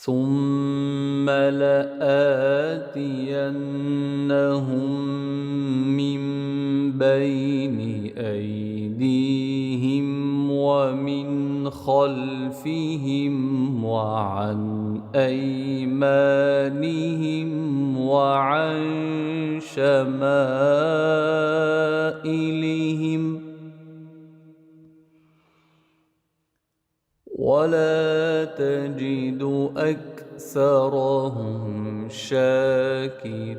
ثم لآتينهم من بين أيديهم ومن خلفهم وعن أيمانهم وعن شمائلهم ولا تجد أكثرهم شاكرين.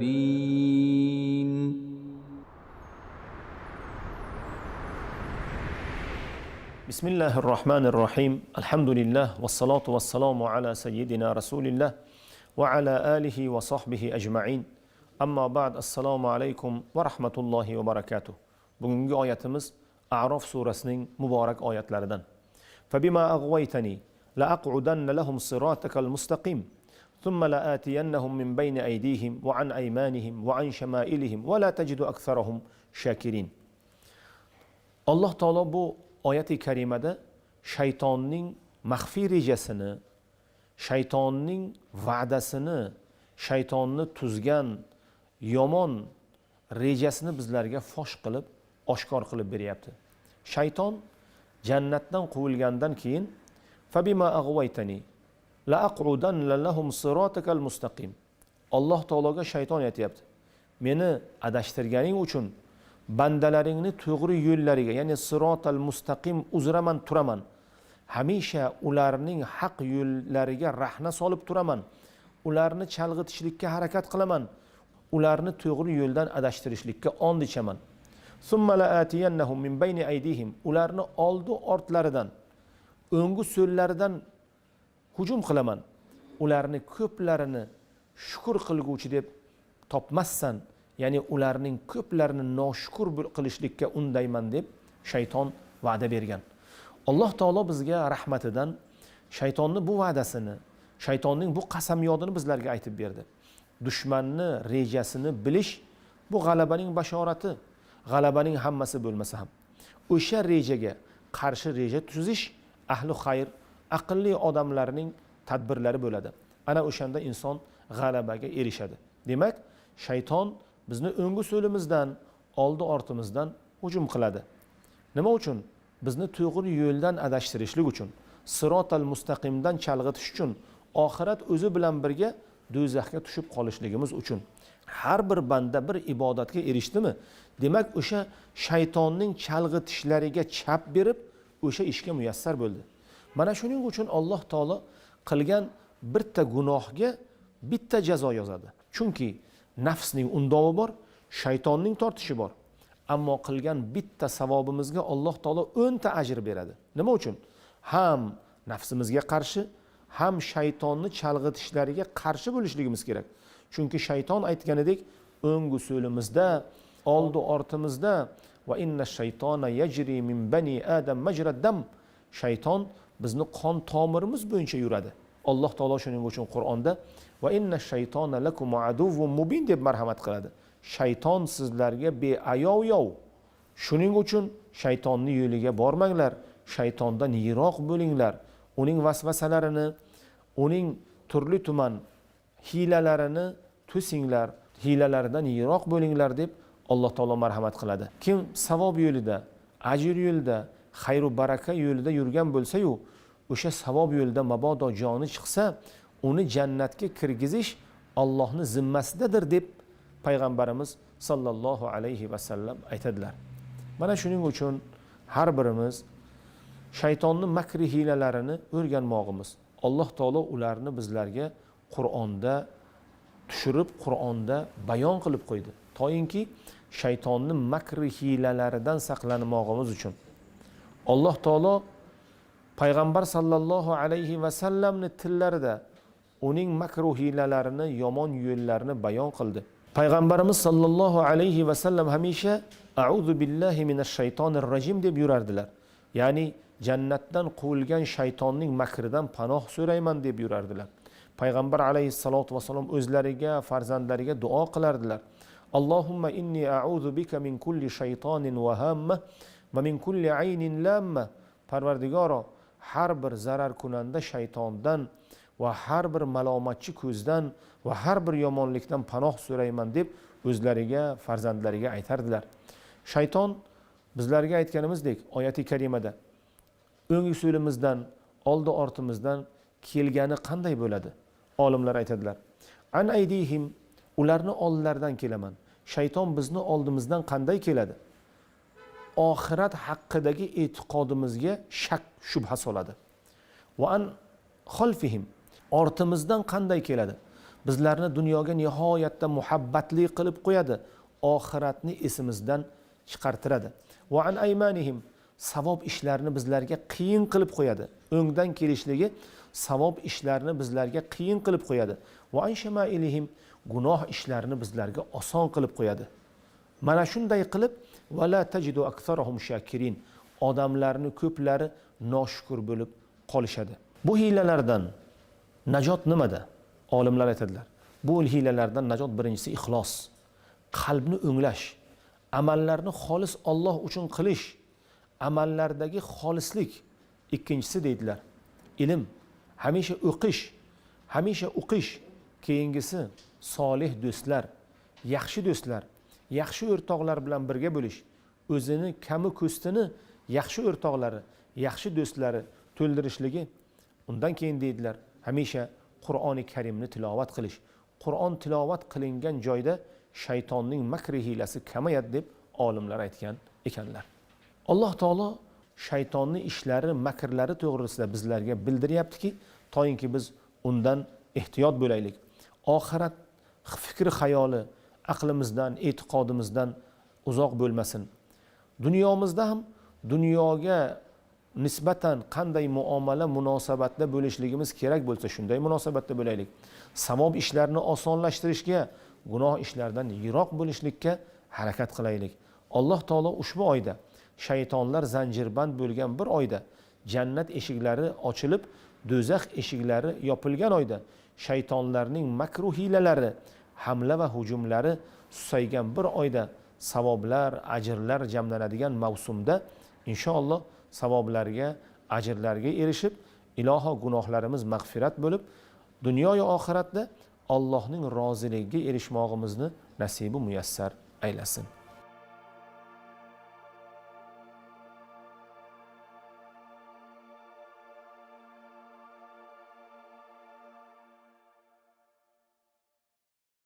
بسم الله الرحمن الرحيم. الحمد لله والصلاة والسلام على سيدنا رسول الله وعلى آله وصحبه أجمعين. أما بعد السلام عليكم ورحمة الله وبركاته. bugungi oyatimiz arof surasining muborak oyatlaridan فبما أغويتني لأقعدن لهم صراطك المستقيم ثم لآتينهم من بين أيديهم وعن أيمانهم وعن شمائلهم ولا تجد أكثرهم شاكرين alloh taolo bu oyati karimada shaytonning maxfiy rejasini shaytonning va'dasini shaytonni tuzgan yomon rejasini bizlarga fosh qilib oshkor qilib beryapti shayton jannatdan quvilgandan keyin fabima ag'vaytani la aqudanna lahum siratakal mustaqim alloh taologa shayton aytyapti meni adashtirganing uchun bandalaringni to'g'ri yo'llariga ya'ni sirotal mustaqim uzraman turaman hamisha ularning haq yo'llariga rahna solib turaman ularni chalg'itishlikka harakat qilaman ularni to'g'ri yo'ldan adashtirishlikka ond ichaman Summa la'atiyannahum min bayni aydihim ularni oldi ortlaridan o'ngu so'llaridan hujum qilaman ularni ko'plarini shukur qilguvchi deb topmassan ya'ni ularning ko'plarini noshukur qilishlikka undayman deb shayton va'da bergan. Alloh taolo bizga rahmatidan shaytonni bu va'dasini shaytonning bu qasamyodini bizlarga aytib berdi. Dushmanni rejasini bilish bu g'alabaning bashorati g'alabaning hammasi bo'lmasa ham. O'sha rejaga qarshi reja tuzish ahli xayr aqlli odamlarning tadbirlari bo'ladi. Ana o'shanda inson g'alabaga erishadi. Demak shayton bizni o'ngu so'limizdan oldi ortimizdan hujum qiladi. Nima uchun? Bizni to'g'ri yo'ldan adashtirishlik uchun sirotal mustaqimdan chalg'itish uchun oxirat o'zi bilan birga do'zaxga tushib qolishligimiz uchun. Har bir banda bir ibodatga erishdimi? Demak o'sha shaytonning chalg'itishlariga chap berib o'sha ishga muyassar bo'ldi mana shuning uchun alloh taolo qilgan bitta gunohga bitta jazo yozadi chunki nafsning undovi bor shaytonning tortishi bor ammo qilgan bitta savobimizga alloh taolo o'nta ajr beradi nima uchun ham nafsimizga qarshi ham shaytonni chalg'itishlariga qarshi bo'lishligimiz kerak. Chunki shayton aytganidek o'ngu so'limizda oldi ortimizda va inna shaytona yajri min bani adam majraddam shayton bizni qon tomirimiz bo'yicha yuradi. Alloh taolo shuning uchun qur'onda va inna shaytona lakum aduvvun mubin deb marhamat qiladi. Shayton sizlarga beayov yov shuning uchun shaytonni yo'liga bormanglar. Shaytondan yiroq bo'linglar. Uning vasvasalarini uning turli tuman hiylalarini to'singlar. Hiylalaridan yiroq bo'linglar deb alloh taolo marhamat qiladi. Kim savob yo'lida ajr yo'lida xayru baraka yo'lida yurgan bo'lsayu o'sha savob yo'lida mabodo joni chiqsa uni jannatga kirgizish ollohni zimmasidadir deb payg'ambarimiz sollallohu alayhi vasallam aytadilar. Mana shuning uchun har birimiz shaytonni makri hiylalarini o'rganmog'imiz. Alloh taolo ularni bizlarga qur'onda tushirib qur'onda bayon qilib qo'ydi. Toinki shaytonni makri hiylalaridan saqlanmog'imiz uchun alloh taolo payg'ambar sollallohu alayhi vasallamni tillarida uning makru hiylalarini yomon yo'llarini bayon qildi payg'ambarimiz sollallohu alayhi vasallam hamisha auzu billahi minash shaytonir rajim deb yurardilar ya'ni jannatdan quvilgan shaytonning makridan panoh so'rayman deb yurardilar payg'ambar alayhissalotu vassalom o'zlariga farzandlariga duo qilardilar allohumma inni auzu bika min kulli shaytonin va hamma va min kulli aynin lamma. Parvardigoro har bir zarar kunanda shaytondan va har bir malomatchi ko'zdan va har bir yomonlikdan panoh so'rayman deb o'zlariga farzandlariga aytardilar. Shayton bizlarga aytganimizdek oyati karimada o'ng usulimizdan oldi ortimizdan kelgani qanday bo'ladi? Olimlar aytadilar. An aydihim ularni oldilaridan kelaman. Shayton bizni oldimizdan qanday keladi? Oxirat haqidagi e'tiqodimizga shak shubha soladi. Va an xolfihim ortimizdan qanday keladi? Bizlarni dunyoga nihoyatda muhabbatli qilib qo'yadi oxiratni esimizdan chiqartiradi. Va an aymanihim savob ishlarni bizlarga qiyin qilib qo'yadi. O'ngdan kelishligi savob ishlarni bizlarga qiyin qilib qo'yadi. Va an shamailihim gunoh ishlarini bizlarga oson qilib qo'yadi. Mana shunday qilib vala tajidu aksarahum shakirin. Odamlarni ko'plari noshukur bo'lib qolishadi. Bu hiylalardan najot nimada? Olimlar aytadilar. Bu hiylalardan najot birinchisi ixlos. Qalbni o'nglash amallarni xolis olloh uchun qilish amallardagi xolislik ikkinchisi deydilar. Ilm hamisha o'qish hamisha o'qish keyingisi solih do'stlar yaxshi do'stlar yaxshi o'rtoqlar bilan birga bo'lish o'zini kami ko'stini yaxshi o'rtoqlari yaxshi do'stlari to'ldirishligi undan keyin deydilar hamisha qur'oni karimni tilovat qilish. Qur'on tilovat qilingan joyda shaytonning makri hiylasi kamayadi deb olimlar aytgan ekanlar. Alloh taolo shaytonni ishlari makrlari to'g'risida bizlarga bildiryaptiki toinki biz undan ehtiyot bo'laylik. Oxirat fikri xayoli aqlimizdan e'tiqodimizdan uzoq bo'lmasin. Dunyomizda ham dunyoga nisbatan qanday muomala munosabatda bo'lishligimiz kerak bo'lsa shunday munosabatda bo'laylik. Savob ishlarni osonlashtirishga gunoh ishlardan yiroq bo'lishlikka harakat qilaylik. Alloh taolo ushbu oyda shaytonlar zanjirband bo'lgan bir oyda jannat eshiklari ochilib do'zax eshiklari yopilgan oyda shaytonlarning makru hiylalari hamla va hujumlari susaygan bir oyda savoblar ajrlar jamlanadigan mavsumda inshaalloh savoblarga ajrlarga erishib iloho gunohlarimiz mag'firat bo'lib dunyoyu oxiratda allohning roziligiga erishmog'imizni nasibi muyassar aylasin.